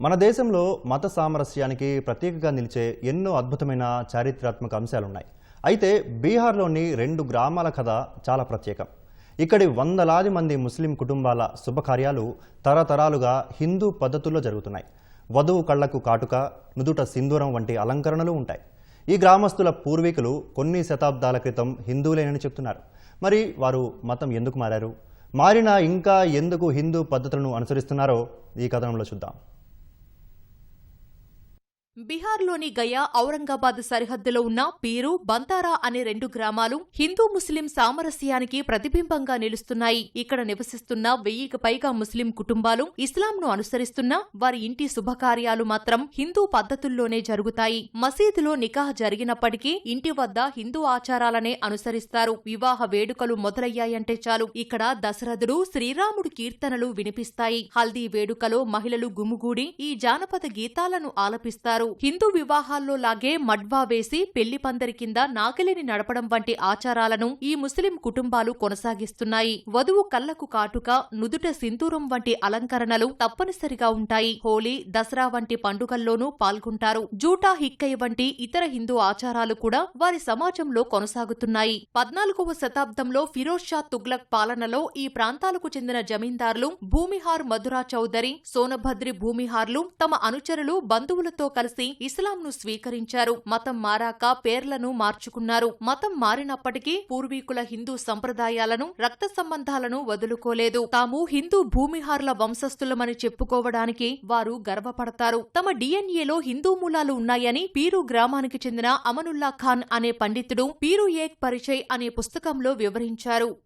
మన దేశంలో మత సామరస్యానికి ప్రత్యేకగా నిలిచే ఎన్నో అద్భుతమైన చారిత్రాత్మక అంశాలున్నాయి. అయితే బీహార్లోని రెండు గ్రామాల కథ చాలా ప్రత్యేకం. ఇక్కడి వందలాది మంది ముస్లిం కుటుంబాల శుభకార్యాలు తరతరాలుగా హిందూ పద్ధతుల్లో జరుగుతున్నాయి. వధువు కళ్ళకు కాటుక నుదుట సింధూరం వంటి అలంకరణలు ఉంటాయి. ఈ గ్రామస్తుల పూర్వీకులు కొన్ని శతాబ్దాల క్రితం హిందువులేనని చెప్తున్నారు. మరి వారు మతం ఎందుకు మారారు? మారినా ఇంకా ఎందుకు హిందూ పద్ధతులను అనుసరిస్తున్నారో ఈ కథనంలో చూద్దాం. బీహార్లోని గయా ఔరంగాబాద్ సరిహద్దులో ఉన్న పీరు బంతారా అనే రెండు గ్రామాలు హిందూ ముస్లిం సామరస్యానికి ప్రతిబింబంగా నిలుస్తున్నాయి. ఇక్కడ నివసిస్తున్న వెయ్యికి పైగా ముస్లిం కుటుంబాలు ఇస్లాంను అనుసరిస్తున్నా వారి ఇంటి శుభకార్యాలు మాత్రం హిందూ పద్ధతుల్లోనే జరుగుతాయి. మసీదులో నికాహ్ జరిగినప్పటికీ ఇంటి వద్ద హిందూ ఆచారాలనే అనుసరిస్తారు. వివాహ వేడుకలు మొదలయ్యాయంటే చాలు. ఇక్కడ దశరథుడు శ్రీరాముడు కీర్తనలు వినిపిస్తాయి. హల్దీ వేడుకలో మహిళలు గుమిగూడి ఈ జానపద గీతాలను ఆలపిస్తారు. హిందూ వివాహాల్లో లాగే మడ్వా వేసి పెళ్ళి పందరి కింద నాగలిని నడపడం వంటి ఆచారాలను ఈ ముస్లిం కుటుంబాలు కొనసాగిస్తున్నాయి. వధువు కళ్ళకు కాటుక నుదుట సింధూరం వంటి అలంకరణలు తప్పనిసరిగా ఉంటాయి. హోలీ దసరా వంటి పండుగల్లోనూ పాల్గొంటారు. జూటా హిక్కయ్య వంటి ఇతర హిందూ ఆచారాలు కూడా వారి సమాజంలో కొనసాగుతున్నాయి. పద్నాలుగవ శతాబ్దంలో ఫిరోజ్ షా తుగ్లక్ పాలనలో ఈ ప్రాంతాలకు చెందిన జమీందారులు భూమిహార్ మధురా చౌదరి సోనభద్రి భూమిహార్లు తమ అనుచరులు బంధువులతో కలిసి ఇస్లాంను స్వీకరించారు. మతం మారాక పేర్లను మార్చుకున్నారు. మతం మారినప్పటికీ పూర్వీకుల హిందూ సంప్రదాయాలను రక్త సంబంధాలను వదులుకోలేదు. తాము హిందూ భూమిహార్ల వంశస్థులమని చెప్పుకోవడానికి వారు గర్వపడతారు. తమ డిఎన్ఏలో హిందూ మూలాలు ఉన్నాయని పీరు గ్రామానికి చెందిన అమనుల్లా ఖాన్ అనే పండితుడు పీరు ఏక్ పరిచయ్ అనే పుస్తకంలో వివరించారు.